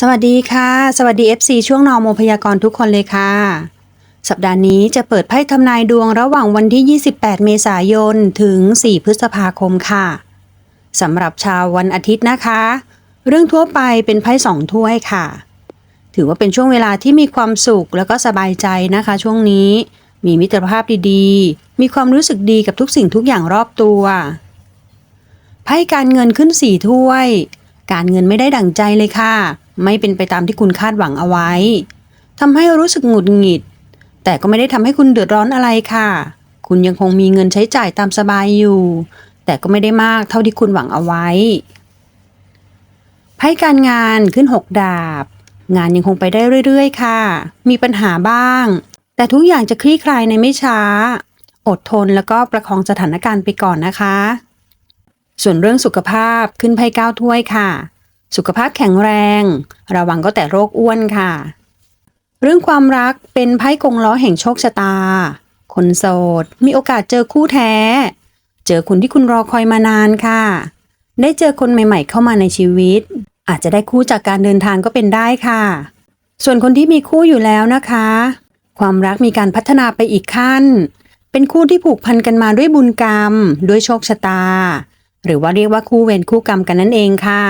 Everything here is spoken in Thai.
สวัสดีค่ะ สวัสดี FC ช่วงนอโมพยากรณ์ทุกคนเลยค่ะ สัปดาห์นี้จะเปิดไพ่ทำนายดวงระหว่างวันที่ 28 เมษายน ถึง 4 พฤษภาคมค่ะสำหรับชาววันอาทิตย์นะคะ เรื่องทั่วไปเป็นไพ่สองถ้วยค่ะ ถือว่าเป็นช่วงเวลาที่มีความสุขแล้วก็สบายใจนะคะ ช่วงนี้มีมิตรภาพดีๆ มีความรู้สึกดีกับทุกสิ่งทุกอย่างรอบตัวไพ่การเงินขึ้นสี่ถ้วย การเงินไม่ได้ดั่งใจเลยค่ะ ไม่เป็นไปตามที่คุณคาดหวังเอาไว้ทำให้รู้สึกหงุดหงิด แต่ก็ไม่ได้ทำให้คุณเดือดร้อนอะไรค่ะ คุณยังคงมีเงินใช้จ่ายตามสบายอยู่ แต่ก็ไม่ได้มากเท่าที่คุณหวังเอาไว้ไพ่การงานขึ้นหกดาบ งานยังคงไปได้เรื่อยๆ ค่ะ มีปัญหาบ้าง แต่ทุกอย่างจะคลี่คลายในไม่ช้า อดทนแล้วก็ประคองสถานการณ์ไปก่อนนะคะ ส่วนเรื่องสุขภาพขึ้นไพ่เก้าถ้วยค่ะ สุขภาพแข็งแรง ระวังก็แต่โรคอ้วนค่ะ เรื่องความรักเป็นไพ่กงล้อแห่งโชคชะตา คนโสด มีโอกาสเจอคู่แท้ เจอคนที่คุณรอคอยมานานค่ะ ได้เจอคนใหม่ ๆ เข้ามาในชีวิต อาจจะได้คู่จากการเดินทางก็เป็นได้ค่ะ ส่วนคนที่มีคู่อยู่แล้วนะคะ ความรักมีการพัฒนาไปอีกขั้น เป็นคู่ที่ผูกพันกันมาด้วยบุญกรรม ด้วยโชคชะตา หรือว่าเรียกว่าคู่เวรคู่กรรมกันนั่นเองค่ะ